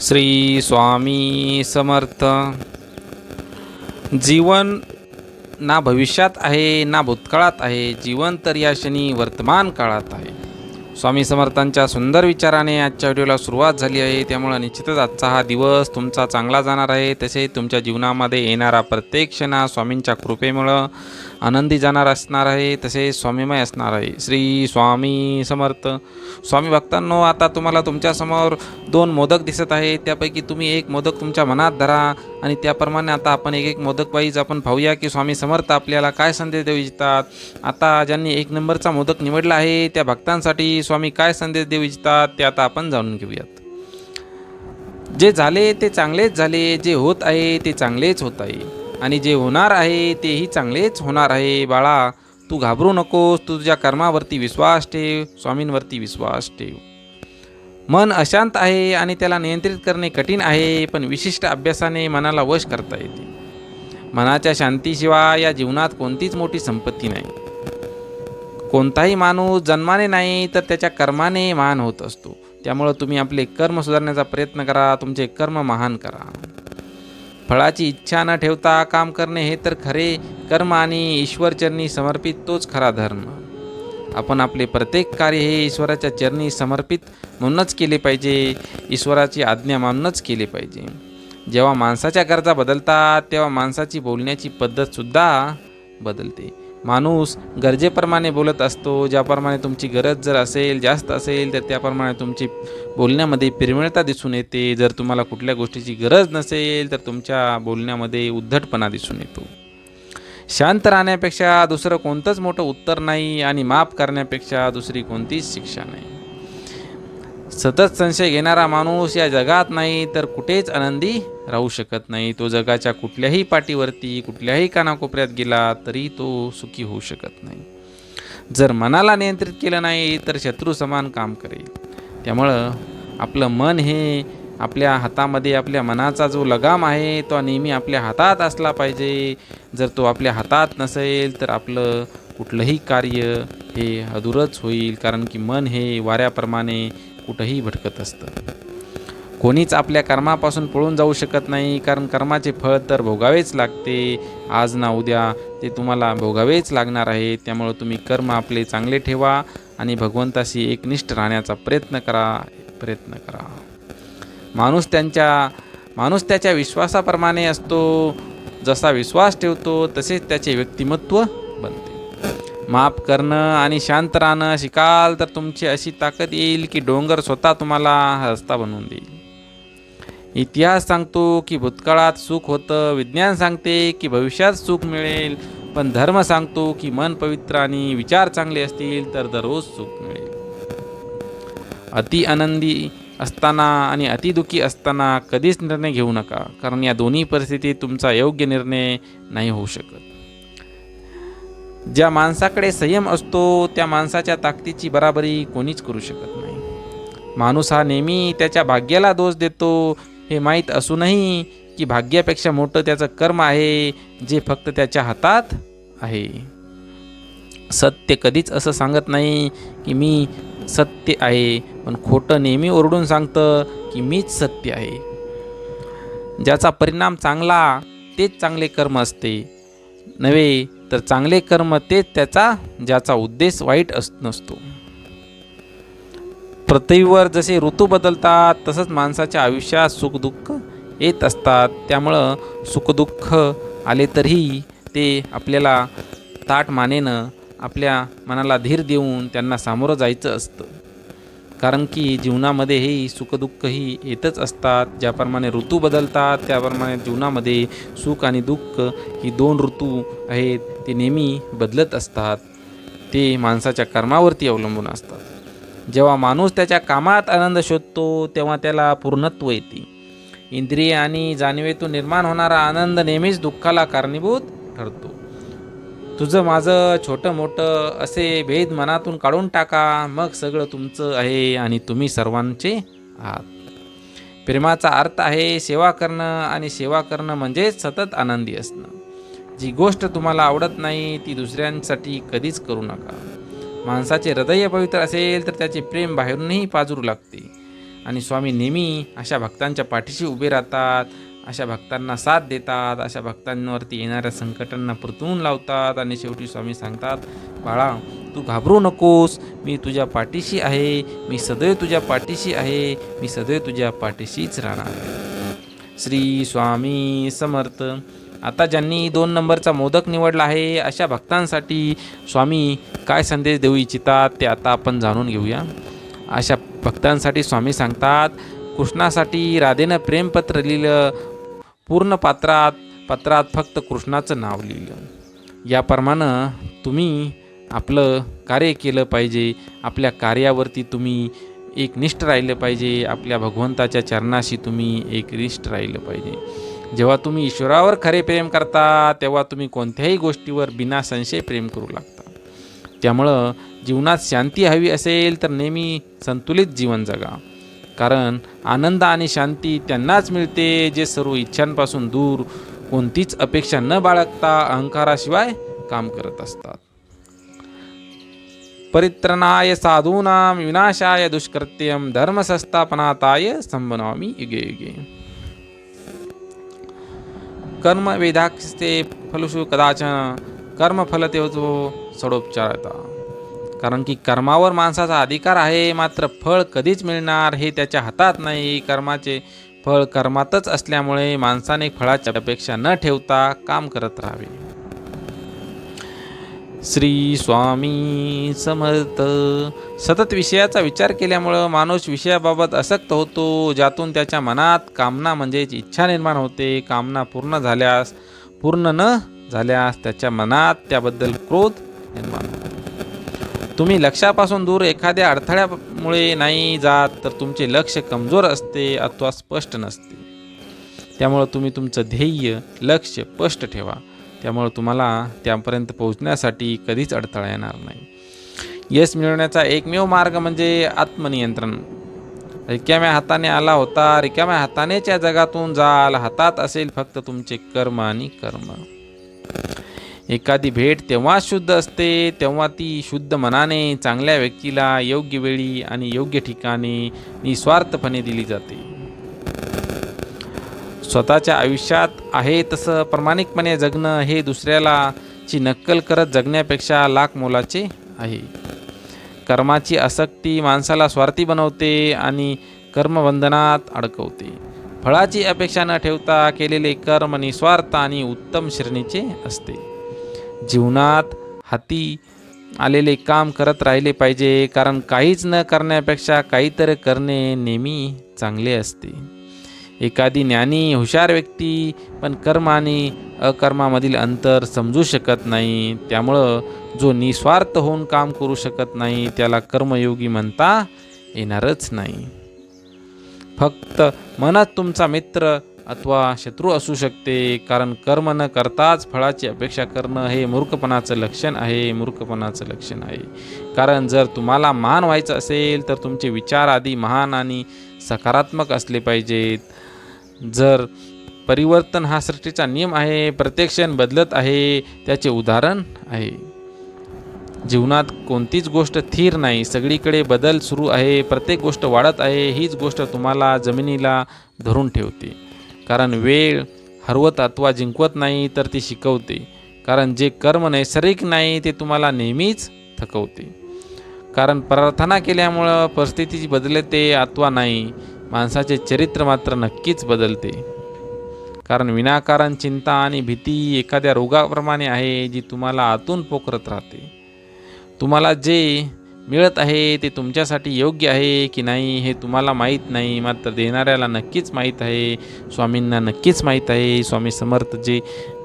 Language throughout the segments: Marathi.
श्री स्वामी समर्थ. जीवन ना भविष्यात आहे ना भूतकाळात आहे जीवन तर या क्षणी वर्तमान काळात आहे. स्वामी समर्थांच्या सुंदर विचाराने आजच्या व्हिडिओला सुरुवात झाली आहे. त्यामुळं निश्चितच आजचा हा दिवस तुमचा चांगला जाणार आहे. तसेच तुमच्या जीवनामध्ये येणारा प्रत्येक क्षण हा स्वामींच्या कृपेमुळं आनंदी जाणार असणार आहे तसेच स्वामीमय असणार आहे. श्री स्वामी समर्थ. स्वामी भक्तांनो आता तुम्हाला तुमच्यासमोर दोन मोदक दिसत आहे त्यापैकी तुम्ही एक मोदक तुमच्या मनात धरा आणि त्याप्रमाणे आता आपण एक एक मोदक वाईज आपण पाहूया की स्वामी समर्थ आपल्याला काय संदेश देऊ इच्छितात. आता ज्यांनी एक नंबरचा मोदक निवडला आहे त्या भक्तांसाठी स्वामी काय संदेश देऊ इच्छितात ते आता आपण जाणून घेऊयात. जे झाले ते चांगलेच झाले. जे होत आहे ते चांगलेच होत आहे. आणि जे होणार आहे तेही चांगलेच होणार आहे. बाळा तू घाबरू नकोस. तू तुझ्या कर्मावरती विश्वास ठेव स्वामींवरती विश्वास ठेव. मन अशांत आहे आणि त्याला नियंत्रित करणे कठीण आहे पण विशिष्ट अभ्यासाने मनाला वश करता येते. मनाच्या शांतीशिवाय या जीवनात कोणतीच मोठी संपत्ती नाही. कोणताही माणूस जन्माने नाही तर त्याच्या कर्माने महान होत असतो. त्यामुळं तुम्ही आपले कर्म सुधारण्याचा प्रयत्न करा तुमचे कर्म महान करा. फळाची इच्छा न ठेवता काम करणे हे तर खरे कर्म आणि ईश्वरचरणी समर्पित तोच खरा धर्म. आपण आपले प्रत्येक कार्य हे ईश्वराच्या चरणी समर्पित म्हणूनच केले पाहिजे ईश्वराची आज्ञा मानूनच केले पाहिजे. जेव्हा माणसाच्या गरजा बदलतात तेव्हा माणसाची बोलण्याची पद्धतसुद्धा बदलते. माणूस गरजेप्रमाणे बोलत असतो ज्याप्रमाणे तुमची गरज जर असेल जास्त असेल तर त्याप्रमाणे तुमची बोलण्यामध्ये पिरमिळता दिसून येते. जर तुम्हाला कुठल्या गोष्टीची गरज नसेल तर तुमच्या बोलण्यामध्ये उद्धटपणा दिसून येतो. शांत राहण्यापेक्षा दुसरं कोणतंच मोठं उत्तर नाही आणि माफ करण्यापेक्षा दुसरी कोणतीच शिक्षा नाही. सतत संशय घेणारा माणूस या जगात नाही तर कुठेच आनंदी राहू शकत नाही. तो जगाच्या कुठल्याही पाठीवरती कुठल्याही कानाकोपऱ्यात गेला तरी तो सुखी होऊ शकत नाही. जर मनाला नियंत्रित केलं नाही तर शत्रू समान काम करेल. त्यामुळं आपलं मन हे आपल्या हातामध्ये आपल्या मनाचा जो लगाम आहे तो नेहमी आपल्या हातात असला पाहिजे. जर तो आपल्या हातात नसेल तर आपलं कुठलंही कार्य हे अधुरच होईल. कारण की मन हे वाऱ्याप्रमाणे कुठंही भटकत असतं. कोणीच आपल्या कर्मापासून पळून जाऊ शकत नाही कारण कर्माचे फळ तर भोगावेच लागते. आज ना उद्या ते तुम्हाला भोगावेच लागणार आहे. त्यामुळं तुम्ही कर्म आपले चांगले ठेवा आणि भगवंताशी एकनिष्ठ राहण्याचा प्रयत्न करा प्रयत्न करा. माणूस त्यांच्या माणूस त्याच्या विश्वासाप्रमाणे असतो. जसा विश्वास ठेवतो तसेच त्याचे व्यक्तिमत्व बनते. माफ करणं आणि शांत राहणं शिकाल तर तुमची अशी ताकद येईल की डोंगर स्वतः तुम्हाला रस्ता बनवून देईल. इतिहास सांगतो की भूतकाळात सुख होतं विज्ञान सांगते की भविष्यात सुख मिळेल. पण धर्म सांगतो की मन पवित्र आणि विचार चांगले असतील तर दररोज सुख मिळेल. अति आनंदी असताना आणि अतिदुखी असताना कधीच निर्णय घेऊ नका कारण या दोन्ही परिस्थितीत तुमचा योग्य निर्णय नाही होऊ शकत. ज्या माणसाकडे संयम असतो त्या माणसाच्या ताकदीची बराबरी कोणीच करू शकत नाही. माणूस हा नेहमी त्याच्या भाग्याला दोष देतो हे माहीत असूनही की भाग्यापेक्षा मोठं त्याचं कर्म आहे जे फक्त त्याच्या हातात आहे. सत्य कधीच असं सांगत नाही की मी सत्य आहे पण खोटं नेहमी ओरडून सांगतं की मीच सत्य आहे. ज्याचा परिणाम चांगला तेच चांगले कर्म असते. नव्हे तर चांगले कर्म तेच त्याचा ज्याचा उद्देश वाईट अस नसतो. पृथ्वीवर जसे ऋतू बदलतात तसंच माणसाच्या आयुष्यात सुखदुःख येत असतात. त्यामुळं सुखदुःख आले तरीही ते आपल्याला ताट मानेनं आपल्या मनाला धीर देऊन त्यांना सामोरं जायचं असतं. कारण की जीवनामध्ये हे सुखदुःखही येतच असतात. ज्याप्रमाणे ऋतू बदलतात त्याप्रमाणे जीवनामध्ये सुख आणि दुःख ही दोन ऋतू आहेत ते नेहमी बदलत असतात. ते माणसाच्या कर्मावरती अवलंबून असतात. जेव्हा माणूस त्याच्या कामात आनंद शोधतो तेव्हा त्याला पूर्णत्व येते. इंद्रिय आणि जाणीवेतून निर्माण होणारा आनंद नेहमीच दुःखाला कारणीभूत ठरतो. तुझं माझं छोटं मोठं असे भेद मनातून काढून टाका मग सगळं तुमचं आहे आणि तुम्ही सर्वांचे आहात. प्रेमाचा अर्थ आहे सेवा करणं आणि सेवा करणं म्हणजेच सतत आनंदी असणं. जी गोष्ट तुम्हाला आवडत नाही ती दुसऱ्यांसाठी कधीच करू नका. माणसाचे हृदय पवित्र असेल तर त्याचे प्रेम बाहेरूनही पाजरू लागते. आणि स्वामी नेहमी अशा भक्तांच्या पाठीशी उभे राहतात अशा भक्तांना साथ देतात अशा भक्तांवरती येणाऱ्या संकटांना परतून लावतात आणि शेवटी स्वामी सांगतात बाळा तू घाबरू नकोस. मी तुझ्या पाठीशी आहे. मी सदैव तुझ्या पाठीशी आहे. मी सदैव तुझ्या पाठीशीच राहणार श्री स्वामी समर्थ. आता ज्यांनी दोन नंबरचा मोदक निवडला आहे अशा भक्तांसाठी स्वामी काय संदेश देऊ इच्छितात ते आता आपण जाणून घेऊया. अशा भक्तांसाठी स्वामी सांगतात कृष्णासाठी राधेनं प्रेमपत्र लिहिलं पूर्ण पात्रात पत्रात फक्त कृष्णाचं नाव लिहिलं. याप्रमाणे तुम्ही आपलं कार्य केलं पाहिजे आपल्या कार्यावरती तुम्ही एक निष्ठ राहिलं पाहिजे आपल्या भगवंताच्या चरणाशी तुम्ही एक निष्ठ राहिलं पाहिजे. जेव्हा तुम्ही ईश्वरावर खरे प्रेम करता तेव्हा तुम्ही कोणत्याही गोष्टीवर बिना संशय प्रेम करू लागता. त्यामुळं जीवनात शांती हवी असेल तर नेहमी संतुलित जीवन जगा. कारण आनंद आणि शांती त्यांनाच मिळते जे सर्व इच्छांपासून दूर कोणतीच अपेक्षा न बाळगता अहंकाराशिवाय काम करत असतात. परित्रणाय साधूनां विनाशाय दुष्कृत्यम धर्मसंस्थापनाताय संभनामि युगे युगे. कर्म वेदाक्षते फलुषु कदाचन कर्मफल होतो सडोपचारता। कारण की कर्मावर माणसाचा अधिकार आहे मात्र फळ कधीच मिळणार हे त्याच्या हातात नाही. कर्माचे फळ कर्मातच असल्यामुळे माणसाने फळाची अपेक्षा न ठेवता काम करत राहावे. श्री स्वामी समर्थ. सतत विषयाचा विचार केल्यामुळं माणूस विषयाबाबत आसक्त होतो ज्यातून त्याच्या मनात कामना म्हणजेच इच्छा निर्माण होते. कामना पूर्ण झाल्यास पूर्ण न झाल्यास त्याच्या मनात त्याबद्दल क्रोध निर्माण होतो. तुम्ही लक्षापासून दूर एखाद्या अडथळ्यामुळे नाही जात तर तुमचे लक्ष कमजोर असते अथवा स्पष्ट नसते. त्यामुळं तुम्ही तुमचं ध्येय लक्ष स्पष्ट ठेवा. त्यामुळं तुम्हाला त्यापर्यंत पोहोचण्यासाठी कधीच अडथळा येणार नाही. यश मिळवण्याचा एकमेव मार्ग म्हणजे आत्मनियंत्रण. रिकाम्या हाताने आला होता रिकाम्या हातानेच या जगातून जाल हातात असेल फक्त तुमचे कर्म आणि कर्म. एखादी भेट तेव्हा शुद्ध असते तेव्हा ती शुद्ध मनाने चांगल्या व्यक्तीला योग्य वेळी आणि योग्य ठिकाणी निस्वार्थपणे दिली जाते. स्वतःच्या आयुष्यात आहे तसं प्रामाणिकपणे जगणं हे दुसऱ्याला ची नक्कल करत जगण्यापेक्षा लाख मोलाचे आहे. कर्माची आसक्ती माणसाला स्वार्थी बनवते आणि कर्मबंधनात अडकवते. फळाची अपेक्षा न ठेवता केलेले कर्म निस्वार्थ आणि उत्तम श्रेणीचे असते. जीवनात हाती आलेले काम करत राहिले पाहिजे कारण काहीच न करण्यापेक्षा काहीतरी करणे नेहमी चांगले असते. एखादी ज्ञानी हुशार व्यक्ती पण कर्म आणि अकर्मामधील अंतर समजू शकत नाही. त्यामुळं जो निस्वार्थ होऊन काम करू शकत नाही त्याला कर्मयोगी म्हणता येणारच नाही. फक्त मनात तुमचा मित्र अथवा शत्रू असू शकते कारण कर्म न करताच फळाची अपेक्षा करणं हे मूर्खपणाचं लक्षण आहे मूर्खपणाचं लक्षण आहे. कारण जर तुम्हाला महान व्हायचं असेल तर तुमचे विचार आधी महान आणि सकारात्मक असले पाहिजेत. जर परिवर्तन हा सृष्टीचा नियम आहे प्रत्येक क्षण बदलत आहे त्याचे उदाहरण आहे. जीवनात कोणतीच गोष्ट स्थिर नाही सगळीकडे बदल सुरू आहे प्रत्येक गोष्ट वाढत आहे हीच गोष्ट तुम्हाला जमिनीला धरून ठेवते. कारण वेळ हरवत अथवा जिंकवत नाही तर ती शिकवते. कारण जे कर्म नैसर्गिक नाही ते तुम्हाला नेहमीच थकवते. कारण प्रार्थना केल्यामुळं परिस्थिती बदलते अथवा नाही माणसाचे चरित्र मात्र नक्कीच बदलते. कारण विनाकारण चिंता आणि भीती एखाद्या रोगाप्रमाणे आहे जी तुम्हाला आतून पोखरत राहते. तुम्हाला जे मिळत आहे ते तुमच्यासाठी योग्य आहे की नाही हे तुम्हाला माहीत नाही मात्र देणाऱ्याला नक्कीच माहीत आहे स्वामींना नक्कीच माहीत आहे स्वामी समर्थ जे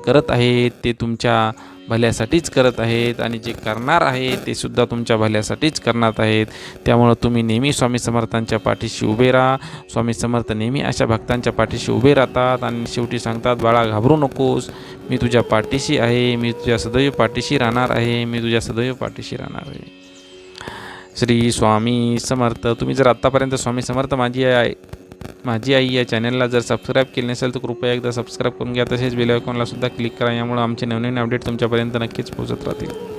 करत आहेत ते तुमच्या भल्यासाठीच करत आहेत आणि जे करणार आहे ते सुद्धा तुमच्या भल्यासाठीच करणार आहेत. त्यामुळं तुम्ही नेहमी स्वामी समर्थांच्या पाठीशी उभे राहा. स्वामी समर्थ नेहमी अशा भक्तांच्या पाठीशी उभे राहतात आणि शेवटी सांगतात बाळा घाबरू नकोस. मी तुझ्या पाठीशी आहे. मी तुझ्या सदैव पाठीशी राहणार आहे. मी तुझ्या सदैव पाठीशी राहणार आहे. श्री स्वामी समर्थ. तुम्ही जर आत्तापर्यंत स्वामी समर्थ माझी आहे माझी आई या चॅनलला जर सबस्क्राईब केले नसेल तर कृपया एकदा सबस्क्राईब करून घ्या. तसेच बेल आयकॉनला सुद्धा क्लिक करा. यामुळे आमचे नवनवीन अपडेट तुमच्यापर्यंत नक्कीच पोहोचत राहतील.